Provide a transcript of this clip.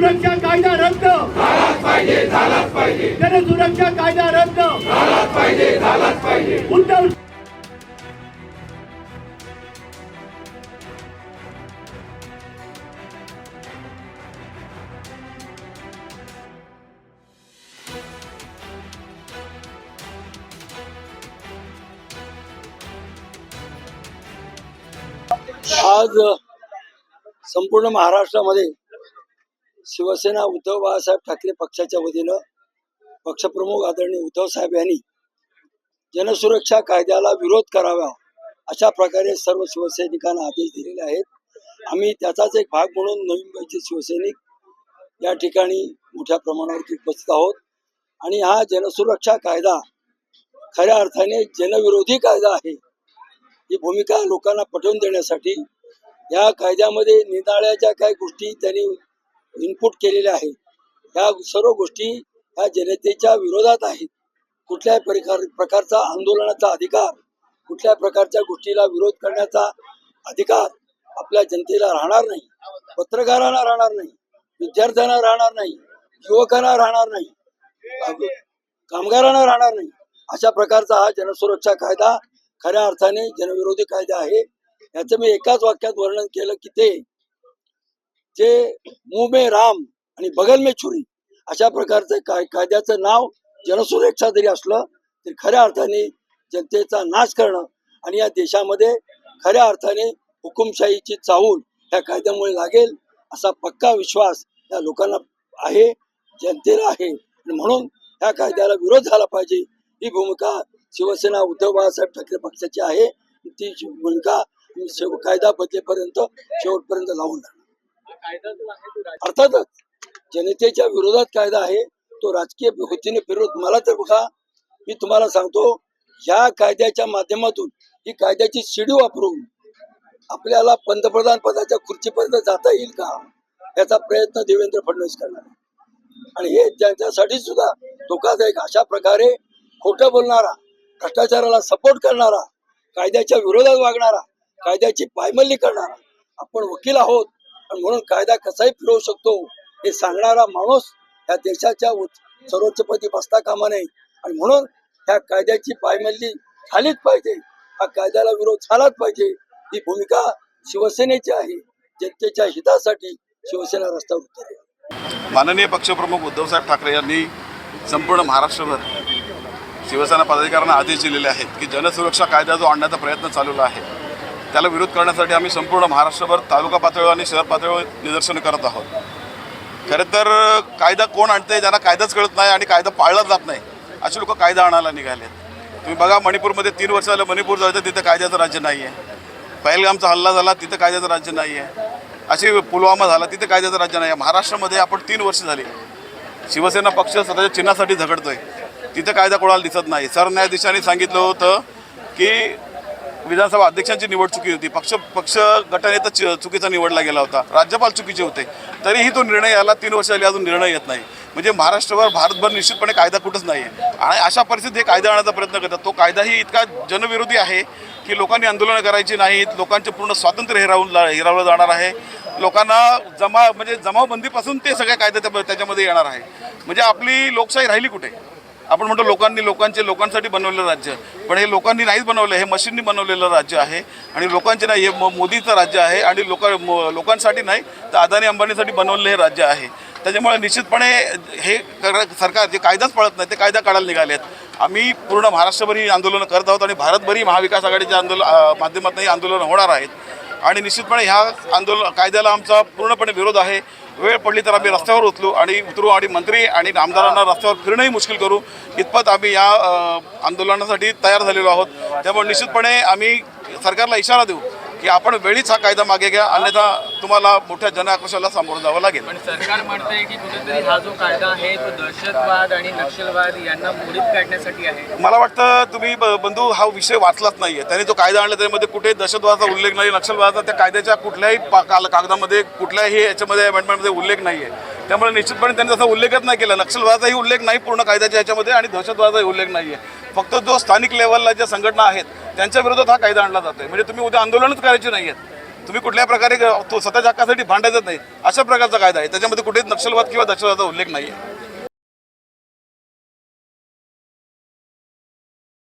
जनसुरक्षा कायदा रद्द. जनसुरक्षा कायदा रद्द. उद्धव आज संपूर्ण महाराष्ट्रामध्ये शिवसेना उद्धव बाळासाहेब ठाकरे पक्षाच्या वतीनं पक्षप्रमुख आदरणीय उद्धव साहेब यांनी जनसुरक्षा कायद्याला विरोध करावा अशा प्रकारे सर्व शिवसैनिकांना आदेश दिलेले आहेत. आम्ही त्याचाच एक भाग म्हणून नवीन मुंबईचे शिवसैनिक या ठिकाणी मोठ्या प्रमाणावरती उपस्थित आहोत. आणि हा जनसुरक्षा कायदा खऱ्या अर्थाने जनविरोधी कायदा आहे. ही भूमिका लोकांना पटवून देण्यासाठी या कायद्यामध्ये निराळ्या ज्या काही गोष्टी त्यांनी इनपुट केलेल्या आहेत. ह्या सर्व गोष्टी ह्या जनतेच्या विरोधात आहेत. कुठल्याही प्रकार प्रकारचा आंदोलनाचा अधिकार कुठल्या प्रकारच्या गोष्टीला विरोध करण्याचा अधिकार आपल्या जनतेला राहणार नाही. पत्रकारांना राहणार नाही. विद्यार्थ्यांना राहणार नाही. युवकांना राहणार नाही. कामगारांना राहणार नाही. अशा प्रकारचा हा जनसुरक्षा कायदा खऱ्या अर्थाने जनविरोधी कायदा आहे. याचं मी एकाच वाक्यात वर्णन केलं की ते जे मुंह में राम आणि बगल में छुरी अशा प्रकारचं काय कायद्याचं नाव जनसुरक्षा जरी असलं तरी खऱ्या अर्थाने जनतेचा नाश करणं आणि या देशामध्ये खऱ्या अर्थाने हुकुमशाहीची चाहूल या कायद्यामुळे लागेल असा पक्का विश्वास या लोकांना आहे जनतेला आहे. आणि म्हणून या कायद्याला विरोध झाला पाहिजे. ही भूमिका शिवसेना उद्धव बाळासाहेब ठाकरे पक्षाची आहे. ती भूमिका शेव- कायदा बदलेपर्यंत शेवटपर्यंत लावून अर्थातच जनतेच्या विरोधात कायदा आहे तो राजकीय वतीने विरोध. मला तर बघा मी तुम्हाला सांगतो ह्या कायद्याच्या माध्यमातून ही कायद्याची शिडी वापरून आपल्याला पंतप्रधान पदाच्या खुर्चीपर्यंत जाता येईल का? याचा प्रयत्न देवेंद्र फडणवीस करणार आणि हे त्यांच्यासाठी सुद्धा धोकादायक अशा प्रकारे खोटं बोलणारा भ्रष्टाचाराला सपोर्ट करणारा कायद्याच्या विरोधात वागणारा कायद्याची पायमल्ली करणारा आपण वकील आहोत आणि म्हणून कायदा कसाही फिरवू शकतो हे सांगणारा माणूस या देशाच्या उच्च- सर्वोच्चपदी बसता कामा नये आणि म्हणून ह्या कायद्याची पायमल्ली झालीच पाहिजे. हा कायद्याला विरोध झालाच पाहिजे. ही भूमिका शिवसेनेची आहे. जनतेच्या हितासाठी शिवसेना रस्त्यावर उतरली. माननीय पक्षप्रमुख उद्धवसाहेब ठाकरे यांनी संपूर्ण महाराष्ट्रभर शिवसेना पदाधिकाऱ्यांना आदेश दिलेले आहेत की जनसुरक्षा कायदा जो आणण्याचा प्रयत्न चालवला आहे त्याला विरोध करण्यासाठी आम्ही संपूर्ण महाराष्ट्रभर तालुका पातळीवर आणि शहर पातळीवर निदर्शन करत आहोत. खरं तर कायदा कोण आणते ज्यांना कायदाच कळत नाही आणि कायदा पाळला जात नाही असे लोक कायदा आणायला निघाले तुम्ही बघा मणिपूरमध्ये तीन वर्ष झालं मणिपूर जायचं तिथं कायद्याचं राज्य नाही आहे पहिलगामचा हल्ला झाला तिथं कायद्याचं राज्य नाही आहे असे पुलवामा झाला तिथं कायद्याचं राज्य नाही आहे महाराष्ट्रामध्ये आपण तीन वर्ष झाली शिवसेना पक्ष स्वतःच्या चिन्हासाठी झगडतोय. तिथं कायदा कोणाला दिसत नाही. सरन्यायाधीशांनी सांगितलं होतं की विधानसभा अध्यक्षांची निवड चुकी होती. पक्ष पक्ष गटानेता चु- चुकीचा निवडला गेला होता. राज्यपाल चुकीचे होते. तरीही तो निर्णय आला तीन वर्ष आली अजून निर्णय येत नाही. म्हणजे महाराष्ट्रभर भारतभर निश्चितपणे कायदा कुठंच नाही आहे आणि अशा परिस्थितीत हे कायदा आणण्याचा प्रयत्न करतात. तो कायदाही इतका जनविरोधी आहे की लोकांनी आंदोलनं करायची नाहीत. लोकांचे पूर्ण स्वातंत्र्य हिरावून हिरावलं जाणार आहे. लोकांना जमा म्हणजे जमावबंदीपासून ते सगळ्या कायदे त्या- त्याच्यामध्ये येणार आहे. म्हणजे आपली लोकशाही राहिली कुठे? आपण म्हणतो लोकांनी लोकांचे लोकांसाठी बनवलेलं राज्य. पण हे लोकांनी नाहीच बनवलं हे मशीननी बनवलेलं राज्य आहे. आणि लोकांचे नाही हे मोदीचं राज्य आहे आणि लोक म- लोकांसाठी नाही तर अदानी अंबानीसाठी बनवलेलं हे राज्य आहे. त्याच्यामुळे निश्चितपणे हे सरकार जे कायदाच पळत नाही ते कायदा काढायला निघाले आहेत. आम्ही पूर्ण महाराष्ट्रभर ही आंदोलनं करत आहोत आणि भारतभरही महाविकास आघाडीच्या आंदोलन माध्यमातून ही आंदोलनं होणार आहेत. आणि निश्चितपणे ह्या आंदोलन कायद्याला आमचा पूर्णपणे विरोध आहे. वेळ पडली तर आम्ही रस्त्यावर उतरू आणि उतरू आणि मंत्री आणि आमदारांना रस्त्यावर फिरणंही मुश्किल करू. इतपत आम्ही या आंदोलनासाठी तयार झालेलो आहोत. त्यामुळे निश्चितपणे आम्ही सरकारला इशारा देऊ. की आपण वेळीच हा कायदा मागे घ्या अन्यथा तुम्हाला मोठ्या जनआक्रोशाला सामोरं जावं लागेल. पण सरकार म्हणतंय की कुठेतरी हा जो कायदा आहे तो दहशतवाद आणि नक्षलवाद यांना मोडीत काढण्यासाठी आहे. मला वाटतं तुम्ही ब- बंधू हा विषय वाचलाच नाहीये. त्यांनी जो कायदा आणला त्यामध्ये कुठे दहशतवादाचा उल्लेख नाही नक्षलवादाचा त्या कायद्याच्या कुठल्याही पा- काल कागदामध्ये कुठल्याही याच्यामध्ये अमेंडमेंटमध्ये उल्लेख नाही आहे त्यामुळे निश्चितपणे त्यांनी तसा उल्लेखच नाही केला. नक्षलवादाचाही उल्लेख नाही पूर्ण कायद्याच्या ह्याच्यामध्ये आणि दहशतवादाचाही उल्लेख नाही आहे फक्त जो स्थानिक लेवलला ज्या संघटना आहेत त्यांच्या विरोधात हा कायदा आणला जातोय. म्हणजे तुम्ही उद्या आंदोलनच करायची नाही आहेत तुम्ही कुठल्या प्रकारे तो स्वतःच्या हक्कासाठी भांडायचं नाही. अशा प्रकारचा कायदा आहे. त्याच्यामध्ये कुठेच नक्षलवाद किंवा दहशतवादाचा उल्लेख नाही आहे